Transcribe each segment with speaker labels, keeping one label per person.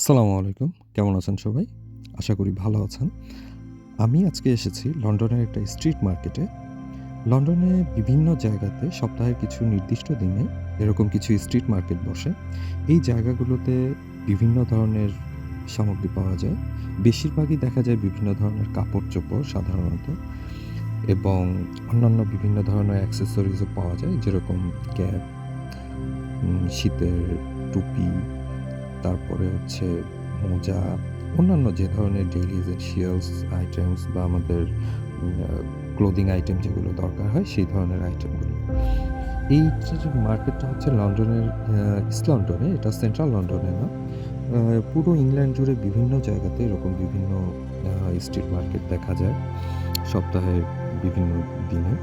Speaker 1: আসসালামু আলাইকুম। কেমন আছেন সবাই? আশা করি ভালো আছেন। আমি আজকে এসেছি লন্ডনের একটা স্ট্রিট মার্কেটে। লন্ডনে বিভিন্ন জায়গাতে সপ্তাহের কিছু নির্দিষ্ট দিনে এরকম কিছু স্ট্রিট মার্কেট বসে। এই জায়গাগুলোতে বিভিন্ন ধরনের সামগ্রী পাওয়া যায়। বেশিরভাগই দেখা যায় বিভিন্ন ধরনের কাপড় চোপড় সাধারণত এবং অন্যান্য বিভিন্ন ধরনের অ্যাক্সেসরিজও পাওয়া যায়, যেরকম ক্যাপ শীতের টুপি তারপরে হচ্ছে মোজা, অন্যান্য যে ধরনের ডেইলি এসেনশিয়ালস আইটেমস বা আমাদের ক্লোদিং আইটেম যেগুলো দরকার হয় সেই ধরনের আইটেমগুলো। এই মার্কেটটা হচ্ছে লন্ডনের ইস্ট লন্ডনে, এটা সেন্ট্রাল লন্ডনে না। পুরো ইংল্যান্ড জুড়ে বিভিন্ন জায়গাতে এরকম বিভিন্ন স্ট্রিট মার্কেট দেখা যায় সপ্তাহের বিভিন্ন দিনে।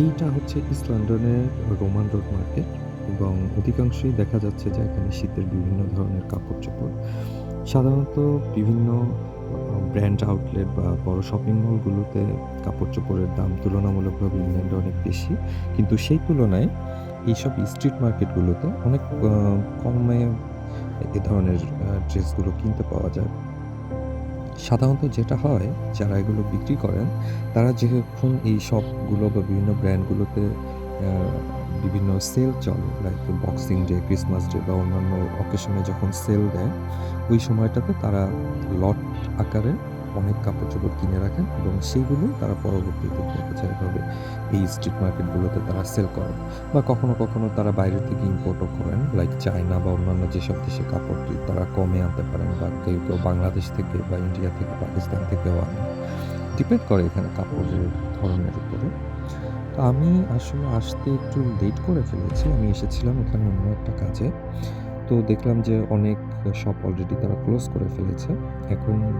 Speaker 1: এইটা হচ্ছে ইস্ট লন্ডনের রোমান রোড মার্কেট এবং অধিকাংশই দেখা যাচ্ছে যে এখানে শীতের বিভিন্ন ধরনের কাপড়-চোপড়। সাধারণত বিভিন্ন ব্র্যান্ড আউটলেট বা বড় শপিং মলগুলোতে কাপড়-চোপড়ের দাম তুলনামূলকভাবে ইংল্যান্ডে অনেক বেশি। কিন্তু সেই তুলনায় এইসব স্ট্রিট মার্কেটগুলোতে অনেক কমে এ ধরনের ড্রেসগুলো কিনতে পাওয়া যায়। সাধারণত যেটা হয়, যারা এগুলো বিক্রি করেন, তারা যখন এই শপগুলো বা বিভিন্ন ব্র্যান্ডগুলোতে বিভিন্ন সেল চলে like boxing day, Christmas day বা অন্যান্য অকেশনে যখন সেল দেয়, ওই সময়টাতে তারা লট আকারে অনেক কাপড়-চোপড় কিনে রাখেন এবং সেইগুলোই তারা পরবর্তীতে দেখা যায় এই স্ট্রিট মার্কেটগুলোতে তারা সেল করেন। বা কখনো, কখনো তারা বাইরে থেকে ইম্পোর্টও করেন লাইক চায়না বা অন্যান্য যেসব দেশে কাপড় তারা কমে আনতে পারেন বা কেউ, কেউ বাংলাদেশ থেকে বা ইন্ডিয়া থেকে পাকিস্তান থেকেও আনেন। ডিপেন্ড করে এখানে কাপড়ের ধরনের উপরে। আমি আসলে আসতে একটু লেট করে ফেলেছি। আমি এসেছিলাম এখানে অন্য একটা কাজে। তো দেখলাম যে অনেক শপ অলরেডি তারা ক্লোজ করে ফেলেছে। এখন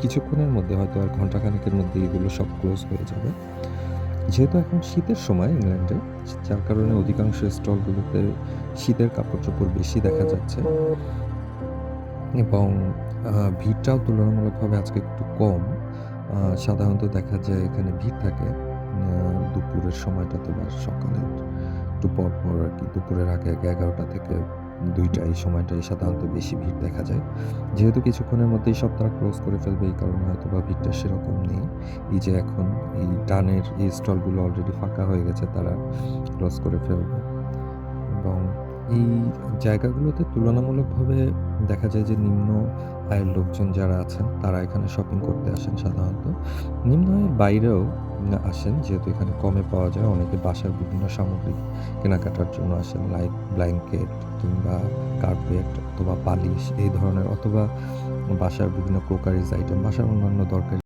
Speaker 1: কিছুক্ষণের মধ্যে হয়তো আর ঘন্টাখানেকের মধ্যে এগুলো সব ক্লোজ হয়ে যাবে। যেহেতু এখন শীতের সময় ইংল্যান্ডে, যার কারণে অধিকাংশ স্টলগুলোতে শীতের কাপড়-চোপড় বেশি দেখা যাচ্ছে। এবং ভিড়টাও তুলনামূলকভাবে আজকে একটু কম। সাধারণত দেখা যায় এখানে ভিড় থাকে দুপুরের সময়টাতে বা সকালের একটু পর, পর আর কি দুপুরের আগে, আগে ১১টা থেকে দুইটা এই সময়টায় সাধারণত বেশি ভিড় দেখা যায়। যেহেতু কিছুক্ষণের মধ্যেই সব তারা ক্লোজ করে ফেলবে এই কারণে হয়তো বা ভিড়টা সেরকম নেই। এই যে এখন এই টানের এই স্টলগুলো অলরেডি ফাঁকা হয়ে গেছে তারা ক্লোজ করে ফেলবে। এবং এই জায়গাগুলোতে তুলনামূলকভাবে দেখা যায় যে নিম্ন আয়ের লোকজন যারা আছেন তারা এখানে শপিং করতে আসেন সাধারণত। নিম্ন আয়ের বাইরেও আসেন যেহেতু এখানে কমে পাওয়া যায়। অনেকে বাসার বিভিন্ন সামগ্রী কেনাকাটার জন্য আসেন লাইক ব্ল্যাঙ্কেট কিংবা কার্পেট অথবা বালিশ এই ধরনের অথবা বাসার বিভিন্ন ক্রোকারিজ আইটেম, বাসার অন্যান্য দরকারি